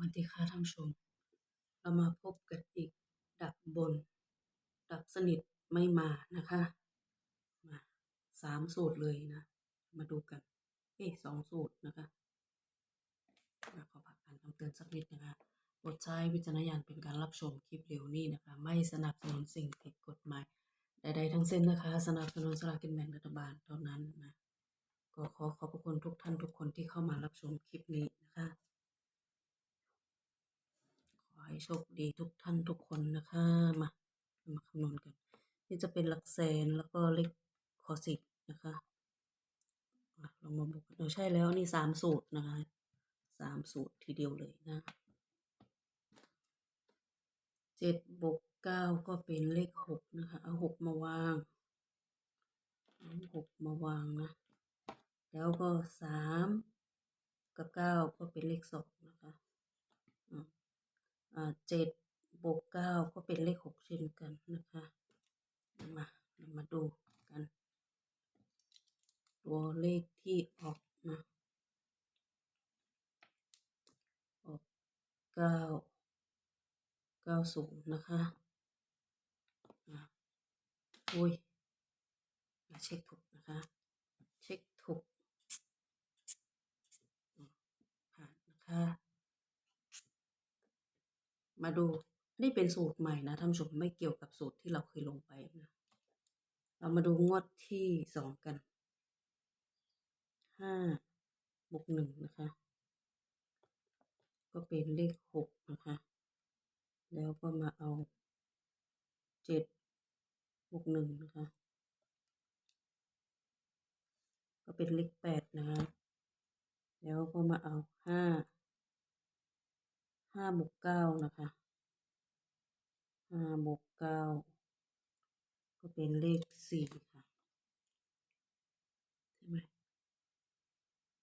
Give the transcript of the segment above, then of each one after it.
วัสดีค่ะท่านชม เรามาพบกันอีก ดับบน ดับสนิทไม่มานะคะ มาสามสูตรเลยนะ มาดูกัน เอ๊สองสูตรนะคะอะขอพักการคำเตือนสักนิดนะคะโปรดใช้วิจารณญาณเป็นการรับชมคลิปเร็วนี้นะคะ ไม่สนับสนุนสิ่งผิดกฎหมายใดๆทั้งสิ้นนะคะ สนับสนุนสลากกินแบ่งรัฐบาลเท่านั้นนะก็ขอขอบพระคุณทุกท่านทุกคนที่เข้ามารับชมคลิปนี้นะคะ ขอ ให้โชคดีทุกท่านทุกคนนะคะ มามาคำนวณกัน นี่จะเป็นหลักแสนแล้วก็เลขคอสิบนะคะลองมาบวกกันเออใช่แล้วนี่สามสูตรนะคะสามสูตรทีเดียวเลยนะเจ็ดบวกเก้าก็เป็นเลขหกนะคะ เอาหกมาวางเอาหกมาวางนะ แล้วก็สามกับเก้าก็เป็นเลขสองนะคะ เจ็ดบวกเก้าก็เป็นเลขหกเช่นกันนะคะมาเรามาดูกัน ตัวเลขที่ออกนะออกเก้าเก้าศูนย์นะคะอ่าอุ้ยมาเช็คถูกนะคะ เช็คถูกอืมผ่านนะคะ มาดูนี่เป็นสูตรใหม่นะท่านผู้ชมไม่เกี่ยวกับสูตรที่เราเคยลงไปนะ เรามาดูงวดที่สองกันห้าบวกหนึ่งนะคะ ก็เป็นเลขหกนะคะ แล้วก็มาเอาเจ็ดบวกหนึ่งนะคะ ก็เป็นเลขแปดนะคะ แล้วก็มาเอาห้า ห้าบวกเก้านะคะห้าบวกเก้าก็เป็นเลขสี่ค่ะใช่ไหม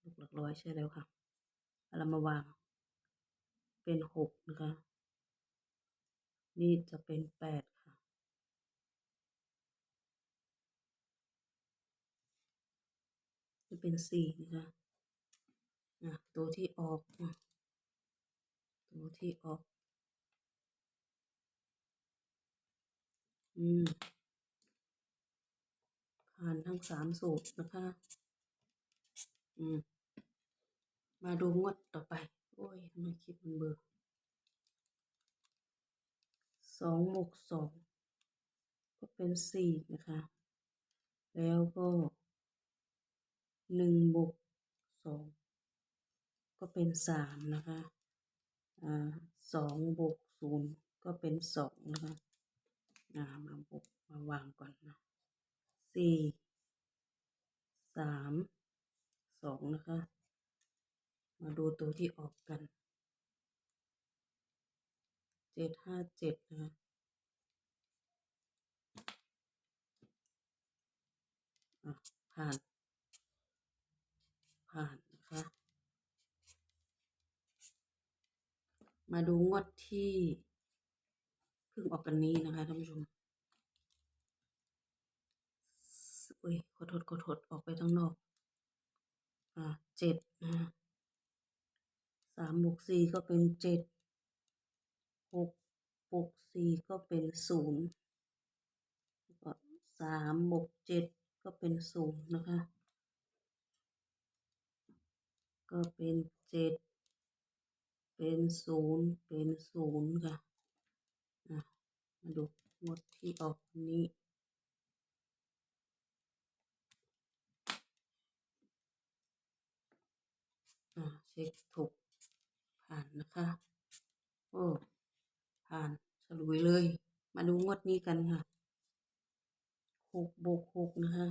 ลูกหลักร้อยใช่แล้วค่ะเอาเรามาวาง เป็นหกนะคะ นี่จะเป็นแปดค่ะ จะเป็นสี่นะคะะตัวที่ออก อะตัวที่ออกอืมผ่านทั้งสามสูตรนะคะ อืม มาดูงวดต่อไป โอ้ยทำไมคลิปมันเบลอร์สองบวกสองก็เป็นสี่นะคะ แล้วก็หนึ่งบวกสองก็เป็นสามนะคะ สองบวกศูนย์ก็เป็นสองนะคะมาบวกมาวางก่อนนะสี่สามสองนะคะ มาดูตัวที่ออกกันเจ็ดห้าเจ็ดนะคะผ่าน ผ่านนะคะ มาดูงวดที่เพิ่งออกกันนี้นะคะท่านผู้ชมอุ้ยขอโทษขอโทษออกไปข้างนอก อ่าเจ็ดนะสามบวกสี่ก็เป็นเจ็ดหกบวกสี่ก็เป็นศูนย์ก็สามบวกเจ็ดก็เป็นศูนย์นะคะ ก็เป็นเจ็ด เป็นศูนย์เป็นศูนย์ค่ะมาดูงวดที่ออกนี้เช็คถูกผ่านนะคะ โอ้ ผ่านฉลุยเลย มาดูงวดนี้กันค่ะหกบวกหกนะคะ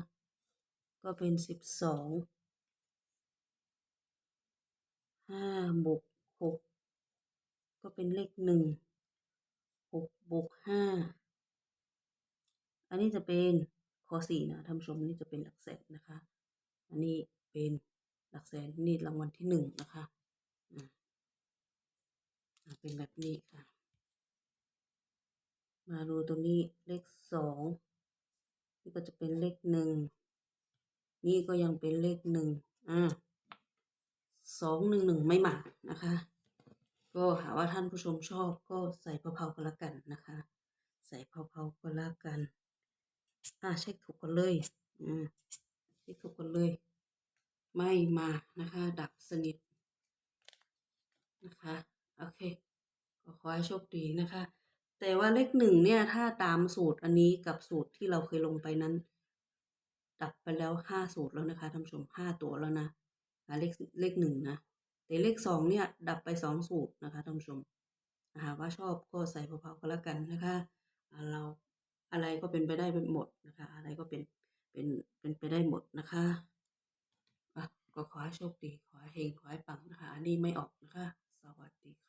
ก็เป็นสิบสองห้าบวกหก ก็เป็นเลขหนึ่งหกบวกห้าอันนี้จะเป็นข้อสี่นะท่านผู้ชมนี่จะเป็นหลักแสนนะคะ อันนี้เป็นหลักแสนนี่รางวัลที่หนึ่งนะคะอ่าเป็นแบบนี้ค่ะ มาดูตรงนี้เลขสองนี่ก็จะเป็นเลขหนึ่งนี่ก็ยังเป็นเลขหนึ่งอ่าสองหนึ่งหนึ่งไม่มานะคะ ก็หาว่าท่านผู้ชมชอบก็ใส่เผาๆก็แล้วกันนะคะ ใส่เผาๆก็แล้วกัน อ่าเช็คถูกกันเลยอืมเช็คถูกกันเลย ไม่มานะคะ ดับสนิทนะคะโอเคก็ขอให้โชคดีนะคะ แต่ว่าเลขหนึ่งเนี่ยถ้าตามสูตรอันนี้กับสูตรที่เราเคยลงไปนั้น ดับไปแล้วห้าสูตรแล้วนะคะท่านผู้ชมห้าตัวแล้วนะเลขเลขหนึ่งนะ แต่เลขสองเนี่ยดับไปสองสูตรนะคะท่านผู้ชมหากว่าชอบก็ใส่เผาๆก็แล้วกันนะคะเราอะไรก็เป็นไปได้เป็นหมดนะคะ อะไรก็เป็นเป็นเป็นไปได้หมดนะคะก็ขอให้โชคดีขอให้เฮงขอให้ปังนะคะอันนี้ไม่ออกนะคะ สวัสดี